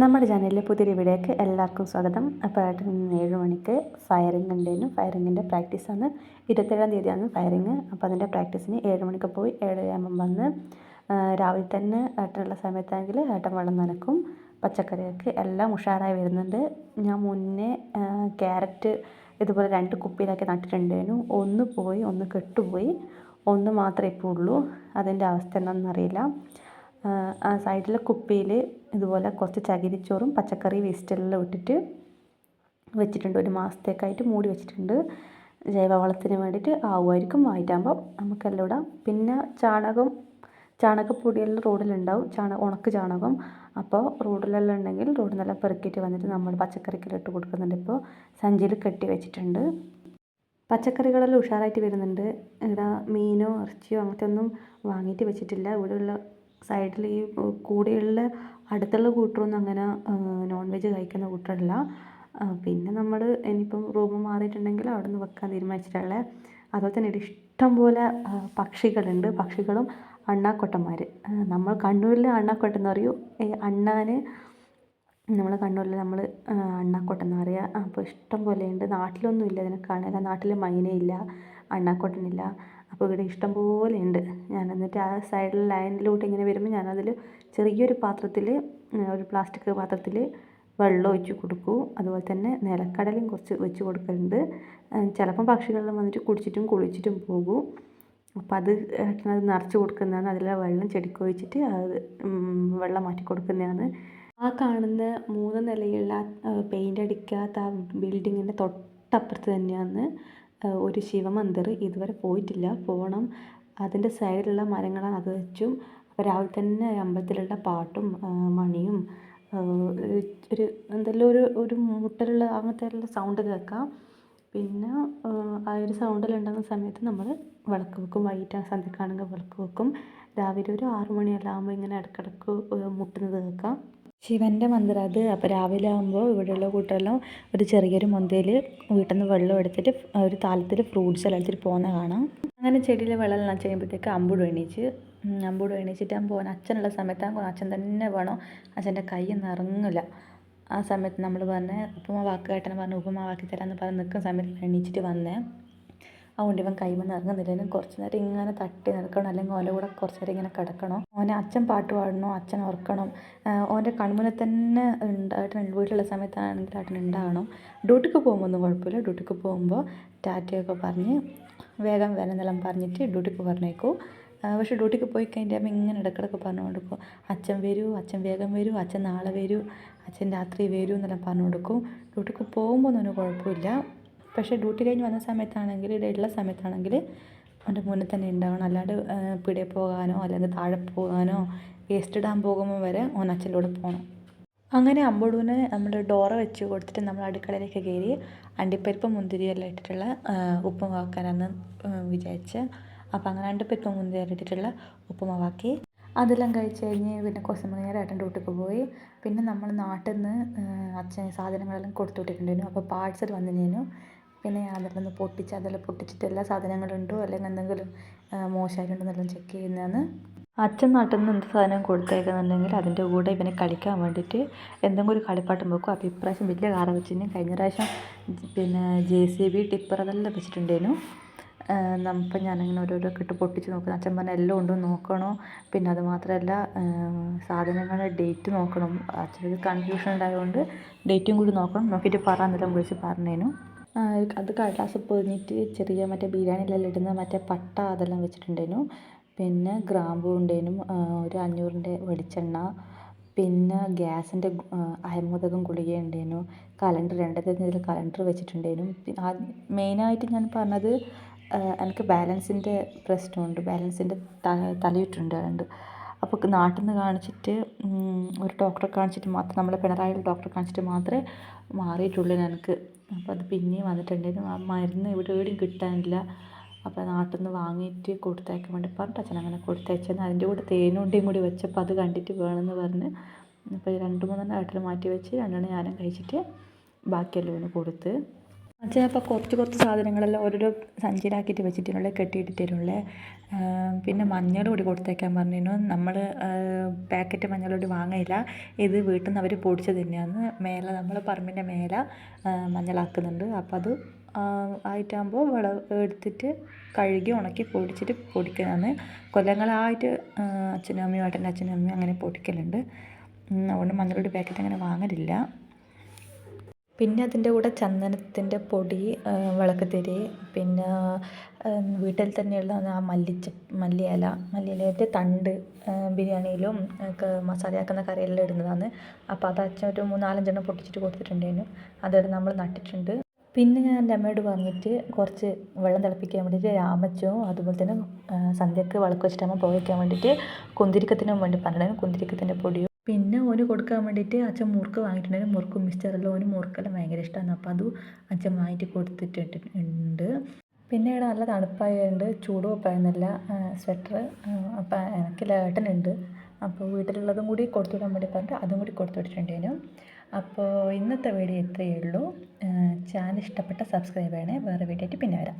നമ്മുടെ ചാനലിലെ പുതിയൊരു വീഡിയോക്ക് എല്ലാവർക്കും സ്വാഗതം. അപ്പോൾ ഏട്ടൻ ഇന്ന് ഏഴ് മണിക്ക് ഫയറിംഗ് ഉണ്ടായിരുന്നു ഫയറിങ്ങിന്റെ പ്രാക്ടീസാണ് ഇരുപത്തേഴാം തീയതിയാണ് ഫയറിങ് അപ്പോൾ അതിന്റെ പ്രാക്ടീസിന് ഏഴ് മണിക്ക് പോയി ഏഴ് ആകുമ്പം വന്ന് രാവിലെ തന്നെ ഏട്ടനുള്ള സമയത്താണെങ്കിൽ ഏട്ടൻ വെള്ളം നനക്കും. പച്ചക്കറിയൊക്കെ എല്ലാം ഉഷാറായി വരുന്നുണ്ട്. ഞാൻ മുന്നേ ക്യാരറ്റ് ഇതുപോലെ രണ്ട് കുപ്പിയിലാക്കി നട്ടിട്ടുണ്ടായിരുന്നു. ഒന്ന് പോയി ഒന്ന് കെട്ടുപോയി. ഒന്ന് മാത്രമേ ഇപ്പോൾ ഉള്ളൂ. അതിന്റെ അവസ്ഥ എന്താണെന്നറിയില്ല. ആ സൈഡിലെ കുപ്പിയിൽ ഇതുപോലെ കുറച്ച് ചകിരിച്ചോറും പച്ചക്കറി വേസ്റ്റെല്ലാം ഇട്ടിട്ട് വെച്ചിട്ടുണ്ട്. ഒരു മാസത്തേക്കായിട്ട് മൂടി വെച്ചിട്ടുണ്ട്. ജൈവവളത്തിന് വേണ്ടിയിട്ട് ആവുമായിരിക്കും. ആയിട്ടാകുമ്പോൾ നമുക്കെല്ലാം ഇടാം. പിന്നെ ചാണകം ചാണകപ്പൊടിയെല്ലാം റോഡിലുണ്ടാവും. ചാണ ഉണക്ക് ചാണകം. അപ്പോൾ റോഡിലെല്ലാം ഉണ്ടെങ്കിൽ റോഡിൽ പെറുക്കിയിട്ട് വന്നിട്ട് നമ്മൾ പച്ചക്കറിക്കെല്ലാം ഇട്ട് കൊടുക്കുന്നുണ്ട്. ഇപ്പോൾ സഞ്ചിയിൽ കെട്ടി വെച്ചിട്ടുണ്ട്. പച്ചക്കറികളെല്ലാം ഉഷാറായിട്ട് വരുന്നുണ്ട്. ഇവിടെ മീനോ ഇറച്ചിയോ അങ്ങനത്തെ ഒന്നും വാങ്ങിയിട്ട് വെച്ചിട്ടില്ല. ഇവിടെയുള്ള സൈഡിൽ ഈ കൂടെയുള്ള അടുത്തുള്ള കൂട്ടരൊന്നും അങ്ങനെ നോൺ വെജ് കഴിക്കുന്ന കൂട്ടരല്ല പിന്നെ നമ്മൾ ഇനിയിപ്പം റൂം മാറിയിട്ടുണ്ടെങ്കിൽ അവിടെ നിന്ന് വെക്കാൻ തീരുമാനിച്ചിട്ടുള്ളത് അതുപോലെ തന്നെ ഇവിടെ ഇഷ്ടം പോലെ പക്ഷികളുണ്ട്. പക്ഷികളും അണ്ണാക്കൊട്ടന്മാർ നമ്മൾ കണ്ണൂരിൽ അണ്ണാക്കൊട്ടൻ എന്ന് പറയും. അണ്ണാന് നമ്മൾ കണ്ണൂരിൽ നമ്മൾ അണ്ണാക്കൊട്ടൻ എന്ന് പറയുക അപ്പോൾ ഇഷ്ടം പോലെ ഉണ്ട് നാട്ടിലൊന്നും ഇല്ല ഇതിനെ കാണില്ല നാട്ടിൽ മൈനയില്ല. അണ്ണാക്കൊട്ടനില്ല. അപ്പോൾ ഇവിടെ ഇഷ്ടം പോലെ ഉണ്ട്. ഞാൻ എന്നിട്ട് ആ സൈഡിൽ ലൈനിലോട്ട് ഇങ്ങനെ വരുമ്പോൾ ഞാനതിൽ ചെറിയൊരു പാത്രത്തിൽ ഒരു പ്ലാസ്റ്റിക് പാത്രത്തിൽ വെള്ളം ഒഴിച്ച് കൊടുക്കും. അതുപോലെ തന്നെ നിലക്കടലയും കുറച്ച് വെച്ച് കൊടുക്കലുണ്ട്. ചിലപ്പം പക്ഷികളെല്ലാം വന്നിട്ട് കുടിച്ചിട്ടും കുളിച്ചിട്ടും പോകും. അപ്പം അത് അത് നിറച്ച് കൊടുക്കുന്നതാണ്. അതിലെ വെള്ളം ചെടിക്ക് ഒഴിച്ചിട്ട് അത് വെള്ളം മാറ്റി കൊടുക്കുന്നതാണ്. ആ കാണുന്ന മൂന്ന് നിലയുള്ള പെയിന്റ് അടിക്കാത്ത ആ ബിൽഡിങ്ങിന്റെ തൊട്ടപ്പുറത്ത് തന്നെയാണ്. ഒരു ശിവമന്ദിർ ഇതുവരെ പോയിട്ടില്ല. പോകണം അതിന്റെ സൈഡിലുള്ള മരങ്ങളാണ് അത് വെച്ചും അപ്പോൾ രാവിലെ തന്നെ അമ്പലത്തിലുള്ള പാട്ടും മണിയും ഒരു എന്തെല്ലാം ഒരു ഒരു മുട്ടലുള്ള അങ്ങനത്തെ സൗണ്ട് കേൾക്കാം പിന്നെ ആ, ഒരു ഒരു സൗണ്ടിലുണ്ടാകുന്ന സമയത്ത് നമ്മൾ വിളക്ക് വെക്കും. വൈകിട്ട് സന്ധ്യക്കാണെങ്കിൽ വിളക്ക് വെക്കും. രാവിലെ ഒരു ആറു മണിയെല്ലാം ആകുമ്പോൾ ഇങ്ങനെ ഇടയ്ക്കിടയ്ക്ക് മുട്ടുന്നത് കേൾക്കാം ശിവന്റെ മന്ദിരം. അത് അപ്പോൾ രാവിലെ ആകുമ്പോൾ ഇവിടെയുള്ള കൂട്ടരെല്ലാം ഒരു ചെറിയൊരു മുന്തയിൽ വീട്ടിൽ നിന്ന് വെള്ളം എടുത്തിട്ട് ഒരു താലത്തിൽ ഫ്രൂട്ട്സ് എല്ലാം എടുത്തിട്ട് പോകുന്ന കാണാം. അങ്ങനെ ചെടിയിലെ വെള്ളം എല്ലാം ചെയ്യുമ്പോഴത്തേക്ക് അമ്പൂട് എണീച്ച് അമ്പൂട് എണീച്ചിട്ട് ഞാൻ പോകാൻ അച്ഛനുള്ള സമയത്താകുമ്പോൾ അച്ഛൻ തന്നെ വേണം. അച്ഛന്റെ കൈയൊന്നും ഇറങ്ങില്ല ആ സമയത്ത് നമ്മൾ പറഞ്ഞ് ഉപ്പുമാവാക്ക് കേട്ടെന്ന് പറഞ്ഞ് ഉപ്പുമാവാക്കി തരാമെന്ന് പറഞ്ഞ് നിൽക്കുന്ന സമയത്ത് എണീച്ചിട്ട് വന്നേ. അതുകൊണ്ട് ഇവൻ കൈമെന്ന് ഇറങ്ങുന്നില്ല കുറച്ച് നേരം ഇങ്ങനെ തട്ടി നിൽക്കണം അല്ലെങ്കിൽ ഓല കൂടെ കുറച്ച് നേരം ഇങ്ങനെ കിടക്കണം. ഓനെ അച്ഛൻ പാട്ട് പാടണോ അച്ഛൻ ഓർക്കണം ഓന്റെ കൺമുന്നിൽ തന്നെ ഉണ്ടായിട്ട് വീട്ടിലുള്ള സമയത്താണെങ്കിൽ ഏട്ടൻ ഉണ്ടാകണം ഡ്യൂട്ടിക്ക് പോകുമ്പോൾ ഒന്നും കുഴപ്പമില്ല. ഡ്യൂട്ടിക്ക് പോകുമ്പോൾ ടാറ്റയൊക്കെ പറഞ്ഞ് വേഗം വരന്നെല്ലാം പറഞ്ഞിട്ട് ഡ്യൂട്ടിക്ക് പറഞ്ഞേക്കൂ. പക്ഷേ ഡ്യൂട്ടിക്ക് പോയി കഴിഞ്ഞാൽ ഇങ്ങനെ ഇടയ്ക്കിടയ്ക്ക് പറഞ്ഞു കൊടുക്കും അച്ഛൻ വരൂ അച്ഛൻ വേഗം വരൂ അച്ഛൻ നാളെ വരൂ അച്ഛൻ രാത്രി വരൂ എന്നെല്ലാം പറഞ്ഞു കൊടുക്കും ഡ്യൂട്ടിക്ക് പോകുമ്പോൾ ഒന്നും കുഴപ്പമില്ല. പക്ഷേ ഡ്യൂട്ടി കഴിഞ്ഞ് വന്ന സമയത്താണെങ്കിൽ ഇവിടെ ഉള്ള സമയത്താണെങ്കിൽ അവന്റെ മുന്നിൽ തന്നെ ഉണ്ടാവണം. അല്ലാണ്ട് പിടിയെ പോകാനോ അല്ലെങ്കിൽ താഴെ പോകാനോ വേസ്റ്റ് ഇടാൻ പോകുമ്പോൾ വരെ ഓൻ പോകണം അങ്ങനെ അമ്പടൂന് നമ്മുടെ ഡോറ വെച്ച് കൊടുത്തിട്ട് നമ്മൾ അടുക്കളയിലേക്ക് കയറി അണ്ടിപ്പരിപ്പ് മുന്തിരിയെല്ലാം ഇട്ടിട്ടുള്ള ഉപ്പും ഉപ്പുമാക്കാനാണ് വിചാരിച്ച് അപ്പോൾ അങ്ങനെ അണ്ടിപ്പരിപ്പ് മുന്തിരി ഇട്ടിട്ടുള്ള ഉപ്പുമാവാക്കി അതെല്ലാം കഴിച്ച് കഴിഞ്ഞ് പിന്നെ കുറച്ച് നേരം ഏട്ടൻ ഡ്യൂട്ടിക്ക് പോയി. പിന്നെ നമ്മൾ നാട്ടിൽ നിന്ന് അച്ഛൻ സാധനങ്ങളെല്ലാം കൊടുത്തു വിട്ടിട്ടുണ്ടായിരുന്നു അപ്പോൾ പാഴ്സൽ വന്നിരുന്നു. പിന്നെ അതെല്ലാം പൊട്ടിച്ച് അതെല്ലാം പൊട്ടിച്ചിട്ട് എല്ലാ സാധനങ്ങളുണ്ടോ? അല്ലെങ്കിൽ എന്തെങ്കിലും മോശമായിട്ടുണ്ടെന്നെല്ലാം ചെക്ക് ചെയ്യുന്നതാണ്. അച്ഛൻ നാട്ടിൽ നിന്ന് എന്ത് സാധനം കൊടുത്തേക്കുന്നുണ്ടെങ്കിൽ അതിന്റെ കൂടെ ഇവനെ കളിക്കാൻ വേണ്ടിയിട്ട് എന്തെങ്കിലും ഒരു കളിപ്പാട്ടം വെക്കും. അപ്പോൾ ഇപ്രാവശ്യം വലിയ കാറ വെച്ചിന്. കഴിഞ്ഞ പ്രാവശ്യം പിന്നെ ജെ സി ബി ടിപ്പർ അതെല്ലാം വെച്ചിട്ടുണ്ടേനു അപ്പം ഞാനങ്ങനെ ഓരോരോ ഇട്ട് പൊട്ടിച്ച് നോക്കുന്നു. അച്ഛൻ പറഞ്ഞ എല്ലാം ഉണ്ടോ നോക്കണോ? പിന്നെ അത് മാത്രമല്ല സാധനങ്ങളുടെ ഡേറ്റ് നോക്കണം. അച്ഛനൊരു കൺഫ്യൂഷൻ ഉണ്ടായതുകൊണ്ട് ഡേറ്റും കൂടി നോക്കണം. നോക്കിയിട്ട് പറയാമെന്നെല്ലാം വിളിച്ച് പറഞ്ഞേനു. അത് കടലാസ് പൊതിഞ്ഞിട്ട് ചെറിയ മറ്റേ ബിരിയാണിയിലെല്ലാം ഇടുന്ന മറ്റേ പട്ട അതെല്ലാം വെച്ചിട്ടുണ്ടായിരുന്നു. പിന്നെ ഗ്രാമ്പൂ ഉണ്ടായിരുന്നു ഒരു അഞ്ഞൂറിന്റെ വെളിച്ചെണ്ണ. പിന്നെ ഗ്യാസിന്റെ അയമോദകം ഗുളിക ഉണ്ടായിരുന്നു. കലണ്ടർ രണ്ടായിരത്തി ഇതിൽ കലണ്ടർ വെച്ചിട്ടുണ്ടായിരുന്നു. മെയിനായിട്ട് ഞാൻ പറഞ്ഞത് എനിക്ക് ബാലൻസിന്റെ പ്രശ്നമുണ്ട്. ബാലൻസിന്റെ തലയിട്ടുണ്ട് അപ്പോൾ നാട്ടിൽ നിന്ന് കാണിച്ചിട്ട് ഒരു ഡോക്ടറെ കാണിച്ചിട്ട് മാത്രം നമ്മളെ പിണറായി ഡോക്ടറെ കാണിച്ചിട്ട് മാത്രമേ മാറിയിട്ടുള്ളൂ എനിക്ക് അപ്പോൾ അത് പിന്നെയും വന്നിട്ടുണ്ടായിരുന്നു ആ മരുന്ന് ഇവിടെ എവിടെയും കിട്ടാനില്ല. അപ്പോൾ നാട്ടിൽ നിന്ന് വാങ്ങിയിട്ട് കൊടുത്തയക്കാൻ വേണ്ടി പറഞ്ഞിട്ട് അച്ഛൻ അങ്ങനെ കൊടുത്തയച്ചെന്ന് അതിന്റെ കൂടെ തേനുണ്ടിയും കൂടി വെച്ചപ്പോൾ അത് കണ്ടിട്ട് വേണമെന്ന് പറഞ്ഞ് അപ്പോൾ രണ്ട് മൂന്നെണ്ണം ഏട്ടൽ മാറ്റി വെച്ച് രണ്ടെണ്ണം ഞാനും കഴിച്ചിട്ട് ബാക്കിയെല്ലാം ഇവന് കൊടുത്ത് അച്ഛൻ അപ്പോൾ കുറച്ച് കുറച്ച് സാധനങ്ങളെല്ലാം ഓരോരോ സഞ്ചിയിലാക്കിയിട്ട് വെച്ചിട്ടുള്ള കെട്ടിയിട്ടിട്ടുള്ള പിന്നെ മഞ്ഞൾ പൊടി കൊടുത്തേക്കാൻ പറഞ്ഞിരുന്നു. നമ്മൾ പാക്കറ്റ് മഞ്ഞൾ വാങ്ങയില്ല. ഇത് വീട്ടിൽ നിന്ന് അവർ പൊടിച്ചത് തന്നെയാണ്. മേലെ നമ്മൾ പറമ്പിന്റെ മേലെ മഞ്ഞളാക്കുന്നുണ്ട്. അപ്പോൾ അത് ആയിട്ടാകുമ്പോൾ വിള എടുത്തിട്ട് കഴുകി ഉണക്കി പൊടിച്ചിട്ട് പൊടിക്കുന്നതാണ് കൊല്ലങ്ങളായിട്ട് അച്ഛനും അമ്മയും ഏട്ടന്റെ അച്ഛനും അമ്മയും അങ്ങനെ പൊടിക്കലുണ്ട്. അതുകൊണ്ട് മഞ്ഞളുടെ പാക്കറ്റ് അങ്ങനെ വാങ്ങലില്ല. പിന്നെ അതിന്റെ കൂടെ ചന്ദനത്തിന്റെ പൊടി വിളക്കുതിരി പിന്നെ വീട്ടിൽ തന്നെയുള്ള ആ മല്ലിച്ച മല്ലിയില മല്ലിയിലേന്റെ തണ്ട് ബിരിയാണിയിലും മസാലയാക്കുന്ന കറിയെല്ലാം ഇടുന്നതാണ്. അപ്പോൾ അത് അച്ഛൻ ഒരു മൂന്നാലഞ്ചെണ്ണം പൊട്ടിച്ചിട്ട് കൊടുത്തിട്ടുണ്ടായിരുന്നു. അതവിടെ നമ്മൾ നട്ടിട്ടുണ്ട്. പിന്നെ ഞാൻ എന്റെ അമ്മയോട് പറഞ്ഞിട്ട് കുറച്ച് വെള്ളം തിളപ്പിക്കാൻ വേണ്ടിയിട്ട് രാമച്ചോ അതുപോലെ തന്നെ സന്ധ്യക്ക് വിളക്ക് വെച്ചിട്ട് അമ്മ പോയിക്കാൻ വേണ്ടിയിട്ട് കുന്തിരിക്കത്തിനും വേണ്ടി പറഞ്ഞിട്ടുണ്ടായിരുന്നു. കുന്തിരിക്കത്തിന്റെ പൊടിയും പിന്നെ ഓന് കൊടുക്കാൻ വേണ്ടിയിട്ട് അച്ഛൻ മുറുക്ക് വാങ്ങിയിട്ടുണ്ടായിരുന്നു. മുറുക്കും മിക്സ്ചറെല്ലാം ഓന് മുറുക്കെല്ലാം ഭയങ്കര ഇഷ്ടമാണ് അപ്പോൾ അതും അച്ഛൻ വാങ്ങിയിട്ട് കൊടുത്തിട്ടുണ്ട്. പിന്നെ ഇവിടെ നല്ല തണുപ്പായതുകൊണ്ട് ചൂട് വെപ്പായിരുന്നില്ല സ്വെറ്റർ അപ്പം എനിക്ക് ലേട്ടനുണ്ട് അപ്പോൾ വീട്ടിലുള്ളതും കൂടി കൊടുത്തു വിടാൻ വേണ്ടി പറഞ്ഞിട്ട് അതും കൂടി കൊടുത്തു വിട്ടിട്ടുണ്ടായിരുന്നു. അപ്പോൾ ഇന്നത്തെ വീഡിയോ ഇത്രയേ ഉള്ളൂ. ചാനൽ ഇഷ്ടപ്പെട്ട സബ്സ്ക്രൈബ് ചെയ്യണേ. വേറെ വീഡിയോ ആയിട്ട് പിന്നെ വരാം.